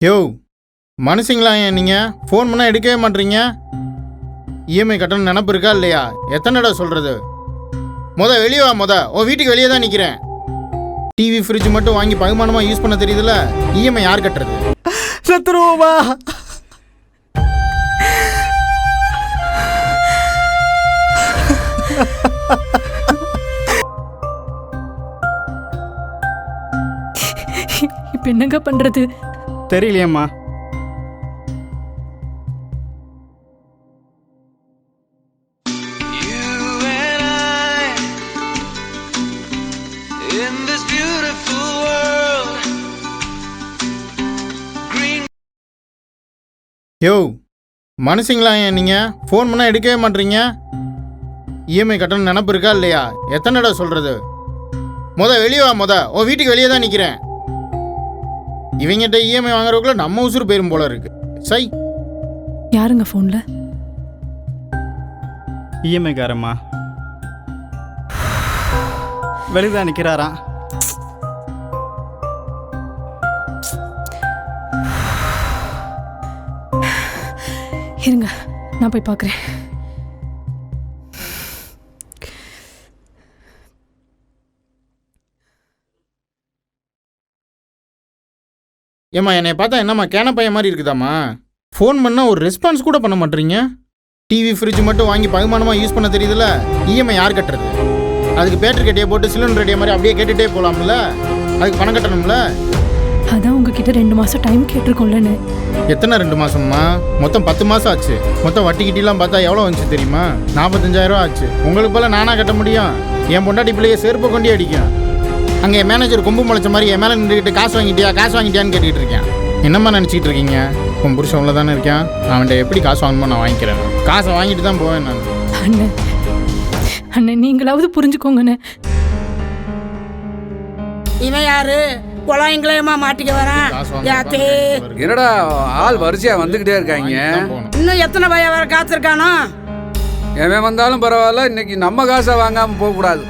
யோ மனுஷங்களா ஏன் நீங்கள் ஃபோன் பண்ணால் எடுக்கவே மாட்டீங்க இஎம்ஐ கட்டணும் நினப்பு இருக்கா இல்லையா? எத்தனை தடவை சொல்கிறது முத வெளியே வா முத. உன் வீட்டுக்கு வெளியே தான் நிற்கிறேன் டிவி ஃப்ரிட்ஜ் மட்டும் வாங்கி பகுமானமாக யூஸ் பண்ண தெரியுதுல்ல? இஎம்ஐ யார் கட்டுறது? செத்துருவோமா இப்போ என்னங்க பண்றது? தெரியலையேம்மா. யோ மனுஷங்களா ஏன் நீங்கள் ஃபோன் பண்ணால் எடுக்கவே மாட்டீங்க. இஎம்ஐ கட்டணம் நினப்பு இருக்கா இல்லையா? எத்தனை சொல்கிறது முத வெளியே வா முத. உன் வீட்டுக்கு வெளியே தான் நிற்கிறேன் இவங்கிட்ட இஎம்ஐ வாங்குறதுக்குள்ள நம்ம உசுறு போயிரும் போல இருக்கு. சை. யாருங்க ஃபோன்ல? இஎம்ஐக்காரம்மா வெளிதான் நிற்கிறாராம் இருங்க நான் போய் பார்க்குறேன் ஏம்மா என்னை பார்த்தா என்னம்மா கேன பையன் மாதிரி இருக்குதாம்மா? ஃபோன் பண்ணால் ஒரு ரெஸ்பான்ஸ் கூட பண்ண மாட்டீங்க? டிவி ஃப்ரிட்ஜ் மட்டும் வாங்கி பகுமானமாக யூஸ் பண்ண தெரியுதுல்ல? இஎம்ஐ யார் கட்டுறது? அதுக்கு பேட்டரி கட்டியை போட்டு சிலிண்டர் ரெடியை மாதிரி அப்படியே கேட்டுகிட்டே போகலாம்ல அதுக்கு பணம் கட்டணும்ல? அதான் உங்ககிட்ட ரெண்டு மாசம் டைம் கேட்டிருக்கோம்லன்னு. எத்தனை ரெண்டு மாசம்மா? மொத்தம் பத்து மாதம் ஆச்சு. மொத்தம் வட்டி கிட்டிலாம் பார்த்தா எவ்வளோ வந்துச்சு தெரியுமா? நாற்பத்தஞ்சாயிரம் ஆச்சு. உங்களுக்கு போல நானா கட்ட முடியும்? என் பொண்டாட்டி பிள்ளைய செருப்பை கொண்டே அடிக்கும். அங்கே என் மேனேஜர் கொம்பு முளைச்ச மாதிரி என் மேலே நின்றுக்கிட்டு காசு வாங்கிட்டியா? காசு வாங்கிட்டியான்னு கேட்டுக்கிட்டு இருக்கேன். என்னம்மா நினச்சிக்கிட்டு இருக்கீங்க? உன் புருஷன் உள்ள தானே இருக்கேன். அவன்கிட்ட எப்படி காசு வாங்கணுமோ நான் வாங்கிக்கிறேன். காசை வாங்கிட்டு தான் போவேன் நான். அண்ணன் அண்ணன் நீங்களாவது புரிஞ்சுக்கோங்கண்ணே. இவன் யாரு? குழாயங்களையுமா மாட்டிக்க வரான். யாத்தே. என்னடா ஆள் வரிசையா வந்துகிட்டே இருக்காங்க. இன்னும் எத்தனை பையன் வர காத்திருக்கானோ? எவன் வந்தாலும் பரவாயில்ல இன்னைக்கு நம்ம காசை வாங்காம போக கூடாது